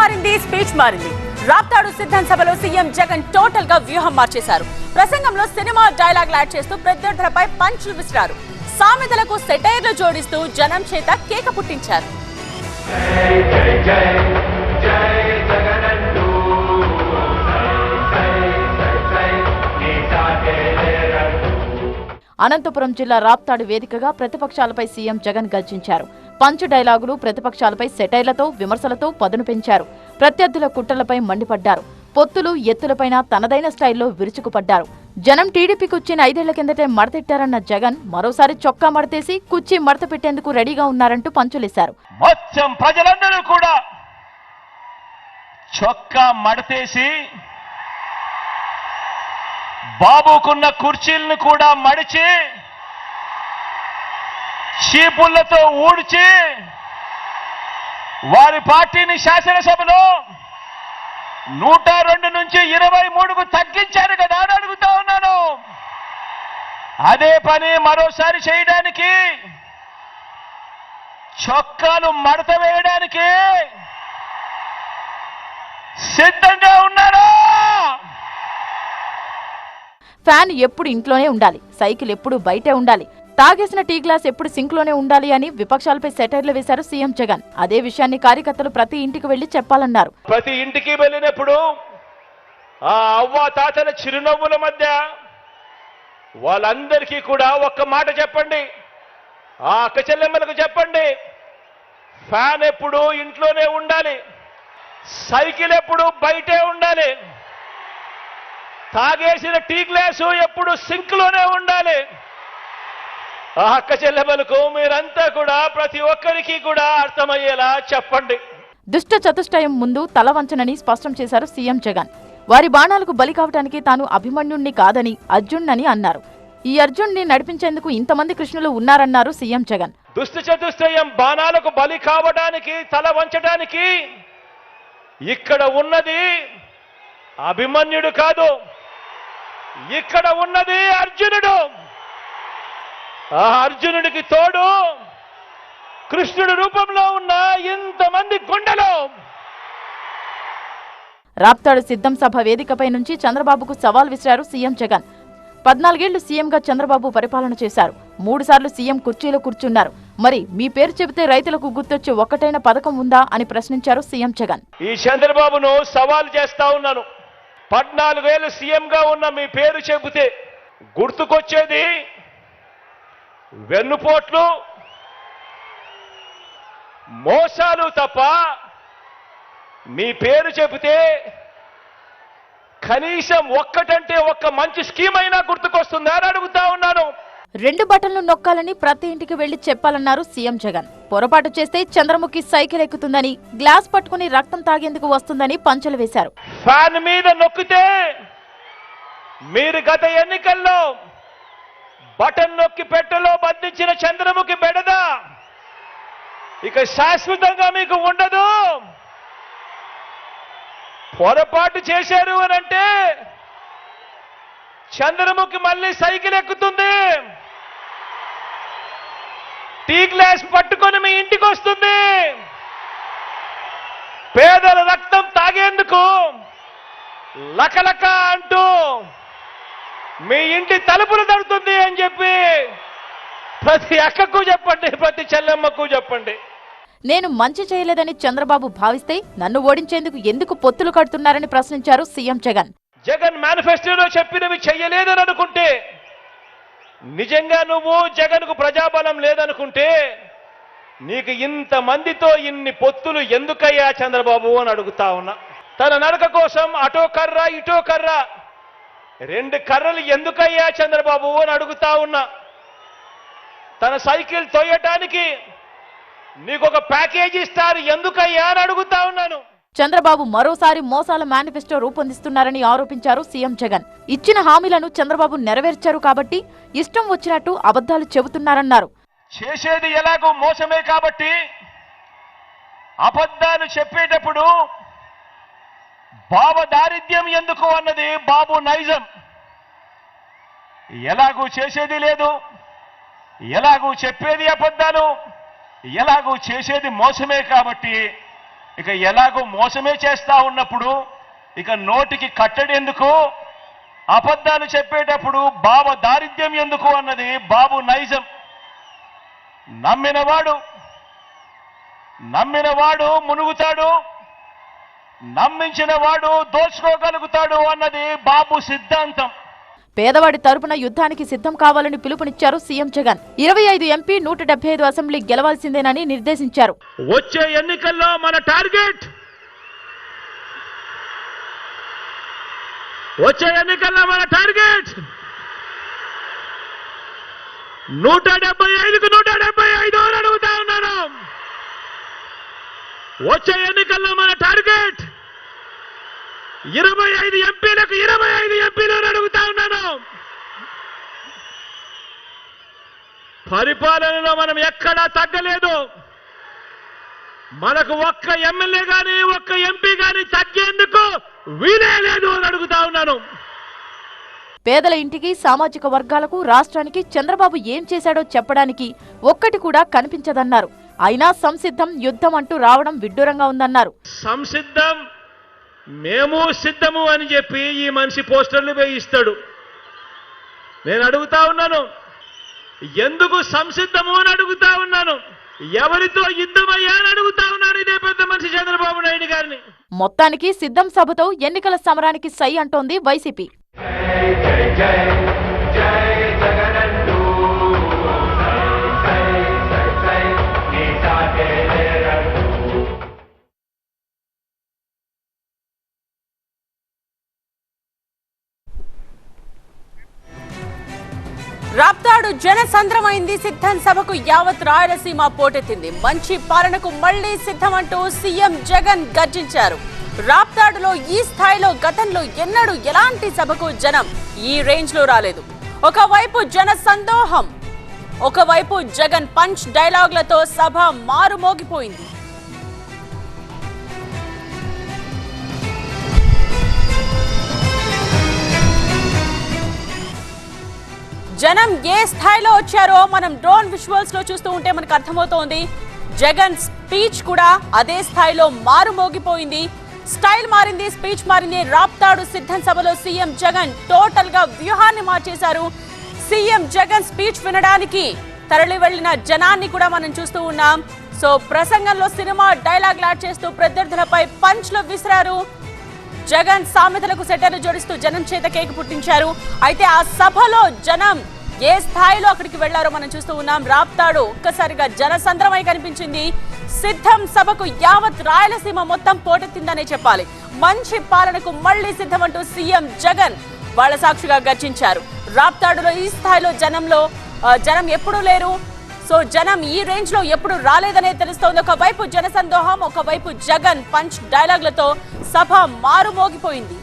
మారింది స్పీచ్ మారింది. రాప్తాడు సిద్ధం సభలో సీఎం జగన్ టోటల్గా వ్యూహం మార్చేశారు. ప్రసంగంలో సినిమా డైలాగ్ యాడ్ చేస్తూ ప్రత్యర్థులపై పంచులు విసిరారు. సామెతలకు సెటైర్లు జోడిస్తూ జనం చేత కేక పుట్టించారు. అనంతపురం జిల్లా రాప్తాడు వేదికగా ప్రతిపక్షాలపై సీఎం జగన్ గర్జించారు. పంచ్ డైలాగులు ప్రతిపక్షాలపై సెటైర్లతో విమర్శలతో పదును పెంచారు. ప్రత్యర్థుల కుట్రలపై మండిపడ్డారు. పొత్తులు ఎత్తులపైన తనదైన స్టైల్లో విరుచుకుపడ్డారు. జనం టీడీపీకి వచ్చిన ఐదేళ్ళ కిందటే మడతెట్టారన్న జగన్ మరోసారి చొక్కా మడతేసి కుర్చీ మడత పెట్టేందుకు రెడీగా ఉన్నారంటూ పంచులేశారు. మొత్తం ప్రజలందరూ కూడా చొక్కా మడతేసి బాబుకున్న కుర్చీలను కూడా మడిచి చీపుళ్ళతో ఊడ్చి వారి పార్టీని శాసనసభలో నూట రెండు నుంచి ఇరవై మూడుకు తగ్గించారు కదా అని అడుగుతా ఉన్నాను. అదే పని మరోసారి చేయడానికి చొక్కాలు మడత వేయడానికి సిద్ధంగా ఉన్నారా ఫ్యాన్ ఎప్పుడు ఇంట్లోనే ఉండాలి. సైకిల్ ఎప్పుడు బయటే ఉండాలి. తాగేసిన టీ గ్లాస్ ఎప్పుడు సింక్లోనే ఉండాలి అని విపక్షాలపై సెటైర్లు వేశారు సీఎం జగన్. అదే విషయాన్ని కార్యకర్తలు ప్రతి ఇంటికి వెళ్ళి చెప్పాలన్నారు. ప్రతి ఇంటికి వెళ్ళినప్పుడు ఆ అవ్వ తాతల చిరునవ్వుల మధ్య వాళ్ళందరికీ కూడా ఒక్క మాట చెప్పండి. ఆ అక్క చెల్లెమ్మలకు చెప్పండి. ఫ్యాన్ ఎప్పుడు ఇంట్లోనే ఉండాలి. సైకిల్ ఎప్పుడు బయటే ఉండాలి. తాగేసిన టీ గ్లాసు ఎప్పుడు సింక్లోనే ఉండాలి. ఆ అక్క చెల్లెమ్మలకు మీరంతా కూడా ప్రతి ఒక్కరికి కూడా అర్థమయ్యేలా చెప్పండి. దుష్ట చతుష్టయం ముందు తల వంచనని స్పష్టం చేశారు సీఎం జగన్. వారి బాణాలకు బలి కావటానికి తాను అభిమన్యుణ్ణి కాదని అర్జున్నని అన్నారు. ఈ అర్జున్ని నడిపించేందుకు ఇంతమంది కృష్ణులు ఉన్నారన్నారు సీఎం జగన్. దుష్ట చతుష్టయం బాణాలకు బలి కావడానికి తల వంచడానికి ఇక్కడ ఉన్నది అభిమన్యుడు కాదు. ఇక్కడ ఉన్నది అర్జునుడు. ఆ అర్జునుడికి తోడు కృష్ణుడి రూపంలో ఉన్న ఇంతమంది గుండెలు. రాప్తాడు సిద్ధం సభ వేదికపై నుంచి చంద్రబాబుకు సవాల్ విసిరారు సీఎం జగన్. పద్నాలుగేళ్ళు సీఎంగా చంద్రబాబు పరిపాలన చేశారు. మూడుసార్లు సీఎం కుర్చీలో కూర్చున్నారు. మరి మీ పేరు చెబితే రైతులకు గుర్తొచ్చే ఒక్కటైన పథకం ఉందా అని ప్రశ్నించారు సీఎం జగన్. ఈ చంద్రబాబును సవాల్ చేస్తా ఉన్నాను. పద్నాలుగేళ్ళు సీఎంగా ఉన్న మీ పేరు చెబితే గుర్తుకొచ్చేది వెన్నుపోట్లు మోసాలు తప్ప మీ పేరు చెబితే కనీసం ఒక్కటంటే ఒక్క మంచి స్కీమ్ అయినా గుర్తుకొస్తుందా అని అడుగుతా ఉన్నాను. రెండు బటన్లు నొక్కాలని ప్రతి ఇంటికి వెళ్ళి చెప్పాలన్నారు సీఎం జగన్. పొరపాటు చేస్తే చంద్రముఖి సైకిల్ ఎక్కుతుందని గ్లాస్ పట్టుకుని రక్తం తాగేందుకు వస్తుందని పంచలు వేశారు. ఫ్యాన్ మీద నొక్కితే మీరు గత ఎన్నికల్లో బటన్ నొక్కి పెట్టెలో బంధించిన చంద్రముఖి బెడద. ఇక శాశ్వతంగా మీకు ఉండదు. పొరపాటు చేశారు అని అంటే చంద్రముఖి మళ్ళీ సైకిల్ ఎక్కుతుంది. టీ గ్లాస్ పట్టుకొని మీ ఇంటికి వస్తుంది. పేదల రక్తం తాగేందుకు లకలక అంటూ మీ ఇంటి తలుపులు తడుతుంది అని చెప్పి ప్రతి అక్కకు చెప్పండి ప్రతి చెల్లెమ్మకు చెప్పండి. నేను మంచి చేయలేదని చంద్రబాబు భావిస్తే నన్ను ఓడించేందుకు ఎందుకు పొత్తులు కడుతున్నారని ప్రశ్నించారు సీఎం జగన్. జగన్ మేనిఫెస్టోలో చెప్పినవి చెయ్యలేదని అనుకుంటే నిజంగా నువ్వు జగన్కు ప్రజాబలం లేదనుకుంటే నీకు ఇంతమందితో ఇన్ని పొత్తులు ఎందుకయ్యా చంద్రబాబు అని అడుగుతా ఉన్నా. తన నడక కోసం అటో కర్ర ఇటో కర్ర రెండు కర్రలు ఎందుకయ్యా చంద్రబాబు అని అడుగుతా ఉన్నా. తన సైకిల్ తొయ్యటానికి నీకు ఒక ప్యాకేజీ ఇస్తారు ఎందుకయ్యా అని అడుగుతా ఉన్నాను. చంద్రబాబు మరోసారి మోసాల మేనిఫెస్టో రూపొందిస్తున్నారని ఆరోపించారు సీఎం జగన్. ఇచ్చిన హామీలను చంద్రబాబు నెరవేర్చారు కాబట్టి ఇష్టం వచ్చినట్టు అబద్ధాలు చెబుతున్నారన్నారు. చేసేది ఎలాగో మోసమే కాబట్టి అబద్ధాలు చెప్పేటప్పుడు బాబు దారిద్ర్యం ఎందుకు అన్నది బాబు నైజం. ఎలాగూ చేసేది లేదు ఎలాగూ చెప్పేది అబద్ధాలు ఎలాగూ చేసేది మోసమే కాబట్టి ఇక ఎలాగో మోసమే చేస్తా ఉన్నప్పుడు ఇక నోటికి కట్టడి ఎందుకు? అబద్ధాలు చెప్పేటప్పుడు బావ దారిద్ర్యం ఎందుకు అన్నది బాబు నైజం. నమ్మినవాడు నమ్మినవాడు మునుగుతాడు నమ్మించిన వాడు దోచుకోగలుగుతాడు అన్నది బాబు సిద్ధాంతం. పేదవాడి తరపున యుద్ధానికి సిద్ధం కావాలని పిలుపునిచ్చారు సీఎం జగన్. ఇరవై ఐదు ఎంపీ నూట డెబ్బై ఐదు అసెంబ్లీ గెలవాల్సిందేనని నిర్దేశించారు. వచ్చే ఎన్నికల్లో మన టార్గెట్! వచ్చే ఎన్నికల్లో మన టార్గెట్! నూట డెబ్బై ఐదుకు నూట డెబ్బై ఐదు అని అడుగుతా ఉన్నాను. వచ్చే ఎన్నికల్లో మన టార్గెట్! ఇరవై ఐదు ఎంపీ ఇరవై ఐదు ఎంపీలు అని అడుగుతా ఉన్నాను పరిపాలనలో మనం ఎక్కడా తగ్గలేదు. మనకు ఒక్క ఎమ్మెల్యే గాని ఒక్క ఎంపీ గాని తగ్గేందుకు వీలే లేదు అని అడుగుతా ఉన్నాను. పేదల ఇంటికి సామాజిక వర్గాలకు రాష్ట్రానికి చంద్రబాబు ఏం చేశాడో చెప్పడానికి ఒక్కటి కూడా కనిపించదన్నారు. అయినా సంసిద్ధం యుద్ధం అంటూ రావడం విడ్డూరంగా ఉందన్నారు. సంసిద్ధం మేము సిద్ధము అని చెప్పి ఈ మనిషి పోస్టర్లు వేయిస్తాడు. నేను అడుగుతా ఉన్నాను ఎందుకు సంసిద్ధము అని అడుగుతా ఉన్నాను? ఎవరితో యుద్ధమయ్యా అని అడుగుతా ఉన్నాను ఇదే పెద్ద మనిషి చంద్రబాబు నాయుడు గారిని. మొత్తానికి సిద్ధం సభతో ఎన్నికల సమరానికి సై అంటోంది వైసీపీ. రాప్తాడు జనసంద్రమైంది సిద్ధం సభకు యావత్ రాయలసీమ పోటెత్తింది. మంచి పాలనకు మళ్ళీ సిద్ధమంటూ సీఎం జగన్ గర్జించారు. రాప్తాడులో ఈ స్థాయిలో గతంలో ఎన్నడూ ఎలాంటి సభకు జనం ఈ రేంజ్లో రాలేదు. ఒకవైపు జన సందోహం ఒకవైపు జగన్ పంచ్ డైలాగులతో సభ మారుమోగిపోయింది. జనం ఏ స్థాయిలో వచ్చారో మనం డ్రోన్ విజువల్స్లో చూస్తూ ఉంటే మనకు అర్థమవుతోంది. జగన్ స్పీచ్ కూడా అదే స్థాయిలో మారుమోగిపోయింది స్టైల్ మారింది స్పీచ్ మారింది. రాప్తాడు సిద్ధం సభలో సీఎం జగన్ టోటల్గా వ్యూహాన్ని మార్చేశారు. సీఎం జగన్ స్పీచ్ వినడానికి తరలి వెళ్ళిన జనాన్ని కూడా మనం చూస్తూ ఉన్నాం. సో ప్రసంగంలో సినిమా డైలాగ్ లాడ్ చేస్తూ ప్రత్యర్థులపై పంచ్లు విసిరారు. జగన్ సామెతలకు సెటర్లు జోడిస్తూ జనం చేత కేక్ పుట్టించారు. అయితే ఆ సభలో జనం ఏ స్థాయిలో అక్కడికి వెళ్ళారో మనం చూస్తూ ఉన్నాం. రాప్తాడు ఒక్కసారిగా జనసంద్రమై కనిపించింది. సిద్ధం సభకు యావత్ రాయలసీమ మొత్తం పోటెత్తిందనే చెప్పాలి. మంచి పాలనకు మళ్ళీ సిద్ధమంటూ సీఎం జగన్ వాళ్ళ సాక్షిగా గర్జించారు. రాప్తాడులో ఈ స్థాయిలో జనంలో జనం ఎప్పుడూ లేరు. సో జనం ఈ రేంజ్లో ఎప్పుడు రాలేదనే తెలుస్తోంది. ఒకవైపు జనసందోహం ఒకవైపు జగన్ పంచ్ డైలాగ్లతో సభ మారుమోగిపోయింది.